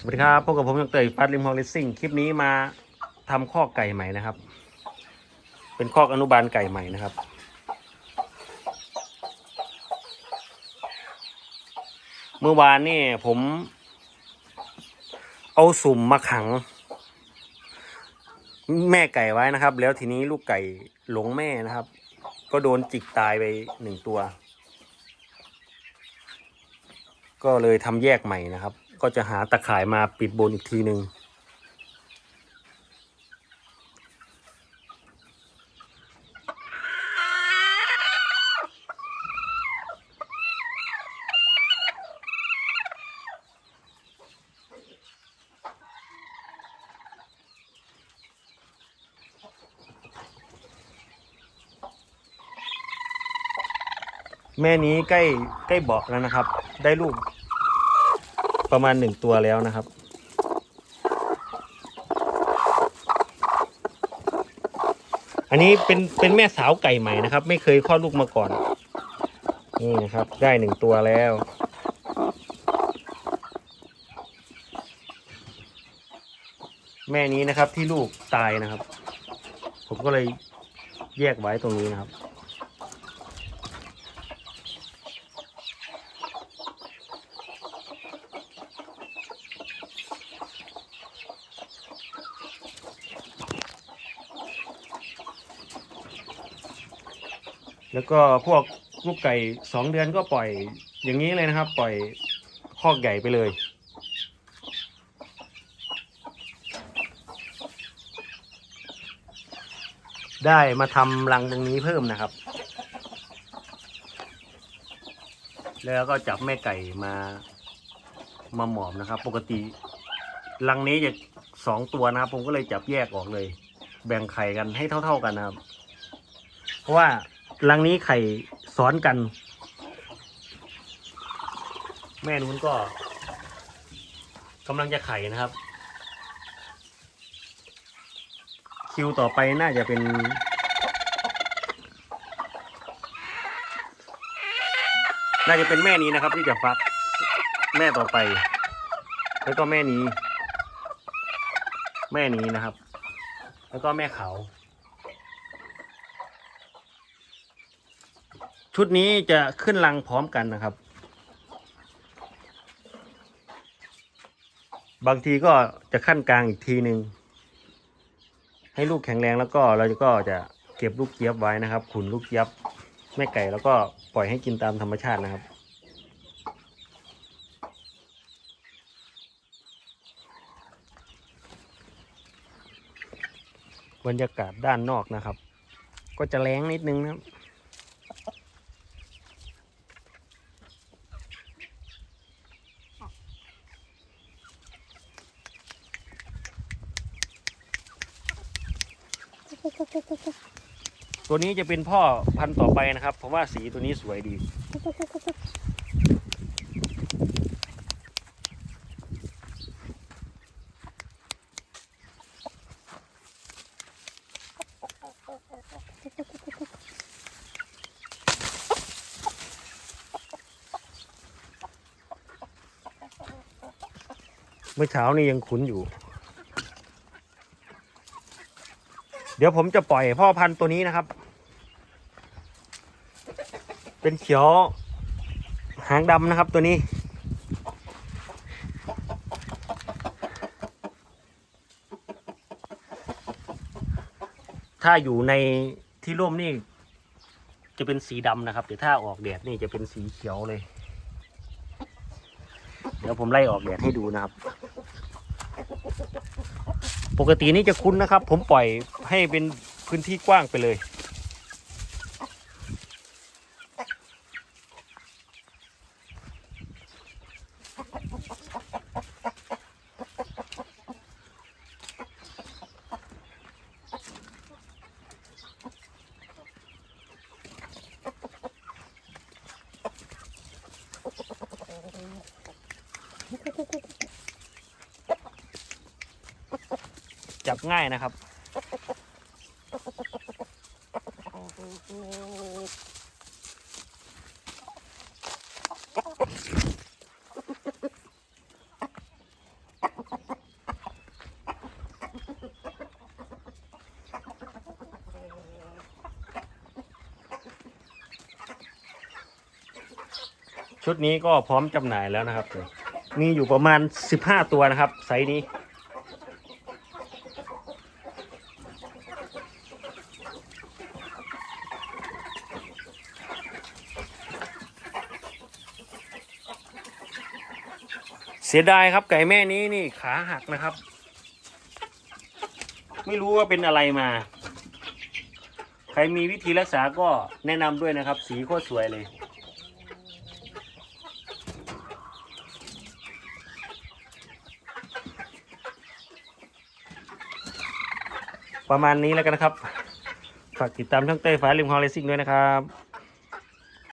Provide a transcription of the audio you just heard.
สวัสดีครับพบกับผมยังเตยฟัดริมฮองเลสซิ่งคลิปนี้มาทำข้อกไก่ใหม่นะครับ เป็นข้อกอนุบาลไก่ใหม่นะครับ เมื่อวานนี่ผม เอาสุ่มมาขัง แม่ไก่ไว้นะครับ แล้วทีนี้ลูกไก่หลงแม่นะครับ ก็โดนจิกตายไปหนึ่งตัว ก็เลยทำแยกใหม่นะครับ ก็จะหาตะข่ายมาปิดบนอีกทีหนึ่งแม่นี้ใกล้ใกล้เบาะแล้วนะครับ ได้ลูก ประมาณหนึ่งตัวแล้วนะครับ อันนี้เป็นเป็นแม่สาวไก่ใหม่นะครับ ไม่เคยคลอดลูกมาก่อน นี่นะครับ ได้หนึ่งตัวแล้วแม่นี้นะครับที่ลูกตายนะครับ ผมก็เลยแยกไว้ตรงนี้นะครับ แล้วก็พวกลูกไก่สองเดือนก็ปล่อยอย่างนี้เลยนะครับ ปล่อยคอกใหญ่ไปเลย ได้มาทำรังตรงนี้เพิ่มนะครับ แล้วก็จับแม่ไก่มามาหมอบนะครับ ปกติรังนี้จะสองตัวนะครับ ผมก็เลยจับแยกออกเลย แบ่งไข่กันให้เท่า ๆกันนะครับ เพราะว่า รังนี้ไข่ซ้อนกัน แม่นู้นก็กำลังจะไข่นะครับ คิวต่อไปน่าจะเป็น น่าจะเป็นแม่นี้นะครับ ที่จะฟัก แม่ต่อไป แล้วก็แม่นี้ แม่นี้นะครับ แล้วก็แม่เขา ชุดนี้จะขึ้นรังพร้อมกันนะครับ บางทีก็จะขั้นกลางอีกทีหนึ่งให้ลูกแข็งแรงแล้วก็เราก็จะเก็บลูกเจี๊ยบไว้นะครับ ขุนลูกเจี๊ยบแม่ไก่แล้วก็ปล่อยให้กินตามธรรมชาตินะครับ บรรยากาศด้านนอกนะครับ ก็จะแรงนิดนึงนะครับ ตัวนี้จะเป็นพ่อพันธุ์ต่อไปนะครับเพราะว่าสีตัวนี้สวยดี เมื่อเช้านี่ยังขุนอยู่ เดี๋ยวผมจะปล่อยพ่อพันธุ์ตัวนี้นะครับ เป็นเขียว หางดำนะครับตัวนี้ ถ้าอยู่ในที่ร่มนี่ จะเป็นสีดำนะครับแต่ถ้าออกแดดนี่จะเป็นสีเขียวเลย เดี๋ยวผมไล่ออกแดดให้ดูนะครับ ปกตินี่จะคุ้นนะครับ ผมปล่อยให้เป็นพื้นที่กว้างไปเลย จับง่ายนะครับ ชุดนี้ก็พร้อมจำหน่ายแล้วนะครับ มีอยู่ประมาณ 15 ตัวนะครับ ไซส์นี้ เสียดายครับไก่แม่นี้นี่ขาหักนะครับ ไม่รู้ว่าเป็นอะไรมา ใครมีวิธีรักษาก็แนะนำด้วยนะครับ สีโคตรสวยเลยประมาณนี้แล้วกันนะครับ ฝากติดตามช่องเต้ฟ้าริมคลองเลสซิ่งด้วยนะครับ